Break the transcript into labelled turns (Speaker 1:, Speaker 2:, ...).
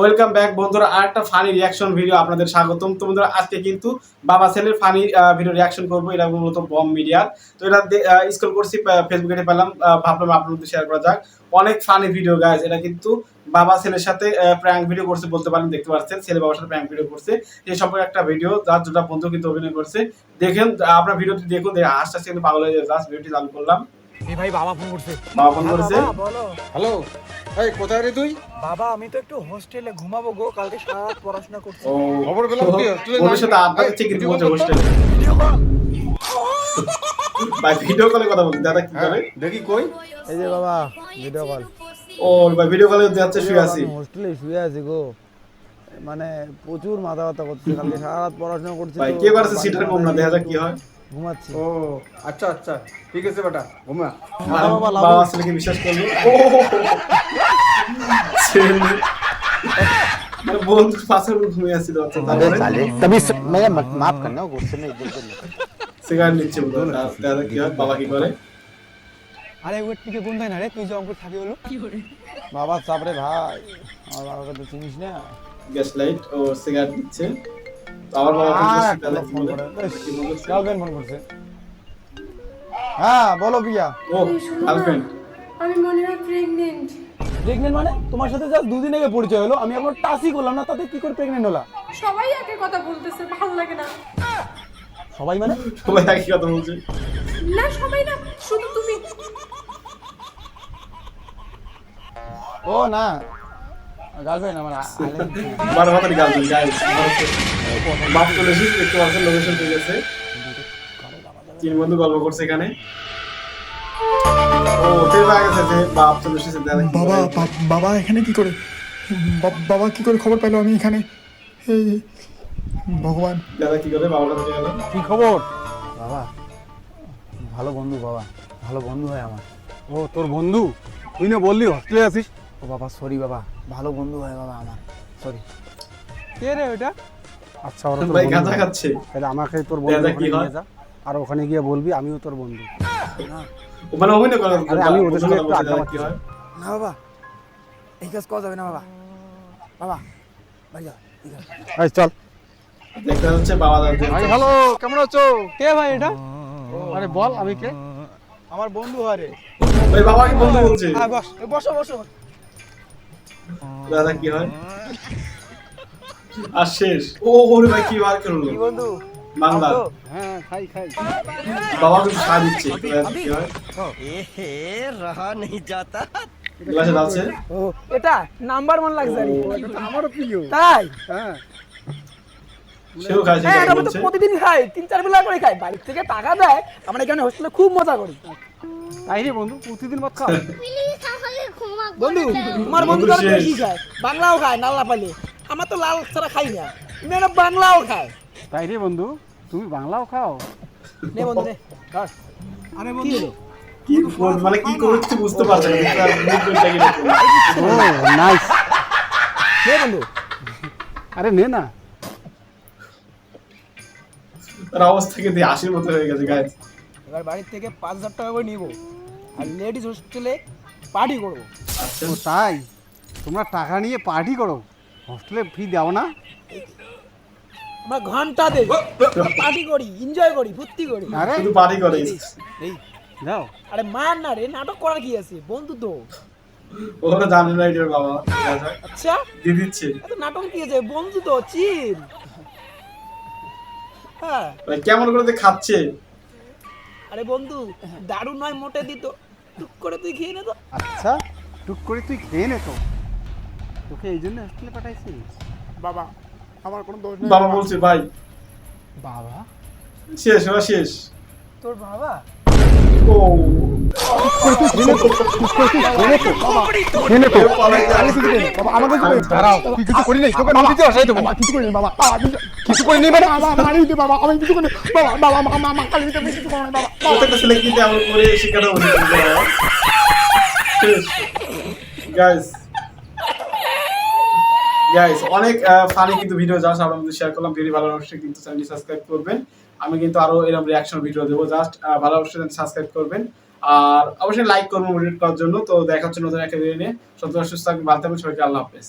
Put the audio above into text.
Speaker 1: Welcome back বন্ধুরা। আর একটা funny reaction video আপনাদের স্বাগতম। তো বন্ধুরা আজকে কিন্তু বাবা ছেলের ফানি ভিডিও রিয়াকশন করব। এটা মূলত বম মিডিয়ার তো এটা স্কুল করছি ফেসবুকে পেলাম। ভাবলাম আপনাদের শেয়ার করা যাক। অনেক ফানি ভিডিও গাইজ এটা কিন্তু বাবা ছেলের সাথে প্র্যাঙ্ক ভিডিও করছে বলতে পারেন দেখতে পাচ্ছেন। ছেলে বাবার সাথে প্র্যাঙ্ক ভিডিও করছে। এই সম্পর্কে একটা ভিডিও যার দুটা বন্ধু কিন্তু অভিনয় করছে। দেখেন আপনার ভিডিওটি দেখুন। দেখে হাসতে হাসতে কিন্তু পাগল হয়ে জাস্ট ভিডিওটি চালু করলাম।
Speaker 2: এই ভাই বাবা ফোন করছে।
Speaker 1: বাবা ফোন করেছে।
Speaker 2: বলো।
Speaker 3: হ্যালো এই কোথায় রে তুই?
Speaker 2: বাবা আমি তো একটু হোস্টেলে ঘুমাবো গো কালকে সারা রাত পড়াশোনা করছি।
Speaker 1: ও
Speaker 3: খবর পেলাম কি? তুই
Speaker 1: ওর সাথে আড্ডা দিচ্ছে কিন্তু বলছে হোস্টেলে। ভাই ভিডিও কলে কথা দাদা কি করে
Speaker 3: দেখি কই।
Speaker 4: এই যে বাবা ভিডিও কল।
Speaker 1: ও ভাই ভিডিও কলে যাচ্ছে শুয়ে আছি।
Speaker 4: হোস্টেলে শুয়ে আছি গো। মানে প্রচুর মাথা ব্যথা করছে কালকে সারা রাত পড়াশোনা করছি
Speaker 1: ভাই কে পারছে সিটার কম না দেখা যাক কি হয়।
Speaker 4: ঘুমাচ্ছি।
Speaker 3: ও আচ্ছা আচ্ছা ঠিক আছে বেটা ঘুমা।
Speaker 4: বাবা বাবা
Speaker 1: ছেলেকে বিশ্বাস করল বন্ধু পাশের ঘুমিয়ে আছিল আচ্ছা
Speaker 5: তাহলে তবে মানে মাফ করনা গুসে নেই দিল
Speaker 1: সিগারেট নিচ্ছে বলো দাদা কি হয় বাবা কি করে?
Speaker 2: আরে ওর থেকে কোন না রে তুই যে অঙ্কুর থাকে বলো কি করে?
Speaker 4: বাবা চাপরে ভাই। আমার বাবাকে তো চিনিস না।
Speaker 1: গ্যাস লাইট ও সিগারেট দিচ্ছে আমার বাবা কি
Speaker 4: ফোন করছে? হ্যাঁ বলো প্রিয়া।
Speaker 1: ও গার্লফ্রেন্ড
Speaker 6: আমি মনে হয় প্রেগনেন্ট
Speaker 4: প্রেগনেন্ট মানে? তোমার সাথে জাস্ট দুদিন আগে পরিচয় হলো আমি এখন টাচই করলাম না তাতে কি করে প্রেগনেন্ট হলা?
Speaker 6: সবাই একে কথা বলতেছে ভালো লাগে না।
Speaker 4: সবাই মানে?
Speaker 1: সবাই একই কথা বলছে।
Speaker 6: না সবাই না শুধু তুমি।
Speaker 4: ও না। গার্লফ্রেন্ড আমার
Speaker 1: বারো হাতারি গার্লফ্রেন্ড গাইস বাপ চলে এসেছে দেখতে পাচ্ছেন লোকেশন পেয়ে গেছে। তিন বন্ধু গল্প করছে এখানে। ও পাওয়া গেছে বাপ চলে এসেছে
Speaker 3: বাবা বাবা এখানে কি করে? বাবা কি করে খবর পেল আমি এখানে? এই ভগবান।
Speaker 1: দাদা কি করে? বাবার কাছে গেল?
Speaker 4: কি খবর? বাবা ভালো বন্ধু বাবা ভালো বন্ধু হয় আমার।
Speaker 2: ও তোর বন্ধু? তুই না বললি হোস্টেলে আছিস?
Speaker 4: ও বাবা সরি বাবা। ভালো বন্ধু হয় বাবা আমার। সরি
Speaker 2: কে রে ওটা আচ্ছা ওরা
Speaker 1: ভাই গাঁজা খাচ্ছে।
Speaker 2: তাহলে আমাকে তোর বন্ধু নিয়ে যা। আর ওখানে গিয়ে বলবি আমিও তোর বন্ধু।
Speaker 1: ও মানে অভিনয় করে
Speaker 2: আরে আমি ওদের সঙ্গে একটু আড্ডা
Speaker 1: হয়।
Speaker 4: না বাবা এই কাজ করা যাবে না বাবা। বাবা ঠিক আছে
Speaker 2: এই চল।
Speaker 1: দেখতে হচ্ছে বাবা দাদা
Speaker 2: ভাই হ্যালো কেমন আছো? কে ভাই এটা? আরে বল আমি কে?
Speaker 4: আমার বন্ধু হয় রে।
Speaker 1: ওই বাবা কি বন্ধু বলছে।
Speaker 4: হ্যাঁ বস বসো বসো।
Speaker 1: দাদা কি হয়? আর শেষ। ও ওরে ভাই কি বার করল?
Speaker 4: কি বন্ধু?
Speaker 1: বাংলা
Speaker 2: হ্যাঁ,
Speaker 1: বাবা দিচ্ছে। কি হয়?
Speaker 5: রহা নেই যাতা।
Speaker 1: গ্লাসে
Speaker 4: এটা নাম্বার 1 লাগছে
Speaker 2: আমারও প্রিয়।
Speaker 4: তাই?
Speaker 2: হ্যাঁ।,
Speaker 4: হ্যাঁ প্রতিদিন খাই তিন চার বেলা করে খাই। বাড়ির থেকে টাকা দেয় আমরা এখানে হোস্টেলে খুব মজা করি।
Speaker 2: তাই রে বন্ধু প্রতিদিন মত
Speaker 4: বন্ধু তোমার বন্ধু তো বেশি খায় বাংলাও খায় নাল্লা পালে। আমার তো লাল ছাড়া খাই না। মেয়েরা বাংলাও খায়।
Speaker 2: তাই রে বন্ধু তুমি বাংলাও খাও?
Speaker 4: নে বন্ধু নে।
Speaker 2: আরে
Speaker 4: রে?
Speaker 1: কি কর- মানে কি করছে বুঝতে পারছে না
Speaker 2: নাইস
Speaker 4: নে। বন্ধু।
Speaker 2: আরে নে না।
Speaker 1: তার অবস্থা কিন্তু হাসির মতো হয়ে গেছে গায়ে
Speaker 4: এবার বাড়ির থেকে পাঁচ হাজার টাকা করে নিবো। আর লেডিস হোস্টেলে পার্টি করব
Speaker 2: ও তাই? তোমরা টাকা নিয়ে পার্টি করো। হোস্টেলে ফি দাও না।
Speaker 4: আমরা ঘণ্টা দেই পার্টি করি এনজয় করি ফুর্তি করি।
Speaker 2: আরে
Speaker 1: শুধু পারি করে।
Speaker 4: এই
Speaker 2: যাও
Speaker 4: আরে মার না রে নাটক করার কি আছে? বন্ধু তো।
Speaker 1: ওরা জানে না এটার বাবা।
Speaker 4: আচ্ছা।
Speaker 1: দিয়ে দিচ্ছে।
Speaker 4: এত নাটক কি আছে? বন্ধু তো চিল। হ্যাঁ।
Speaker 1: কেমন করে যে খাচ্ছে?
Speaker 4: আরে বন্ধু দারুণ নয় মোটে দিত। টুক করে তুই খেয়ে নে তো।
Speaker 2: আচ্ছা টুক করে তুই খেয়ে নে তো। তোকে এই জন্য হোস্টেলে পাঠাইছি।
Speaker 3: বাবা আমার কোনো দোষ নেই।
Speaker 1: বাবা বলছে ভাই।
Speaker 2: বাবা?
Speaker 1: শেষ ওরা শেষ।
Speaker 4: তোর বাবা?
Speaker 1: ও। গাইস অনেক ফানি কিন্তু ভিডিও জাস্ট আপনাদের শেয়ার করলাম। ভিডিও ভালো অবশ্যই কিন্তু চ্যানেলটি সাবস্ক্রাইব করবেন। আমি কিন্তু আরও এরকম রিয়াকশন ভিডিও দেবো। জাস্ট ভালো অবশ্যই সাবস্ক্রাইব করবেন। আর অবশ্যই লাইক করব মোটিভেট করার জন্য। তো দেখা হচ্ছে নতুন একটা ভিডিও নিয়ে। সন্তোষ সুস্থ থাকবেন, ভালো থাকবেন, সবাইকে আল্লাহ হাফেজ।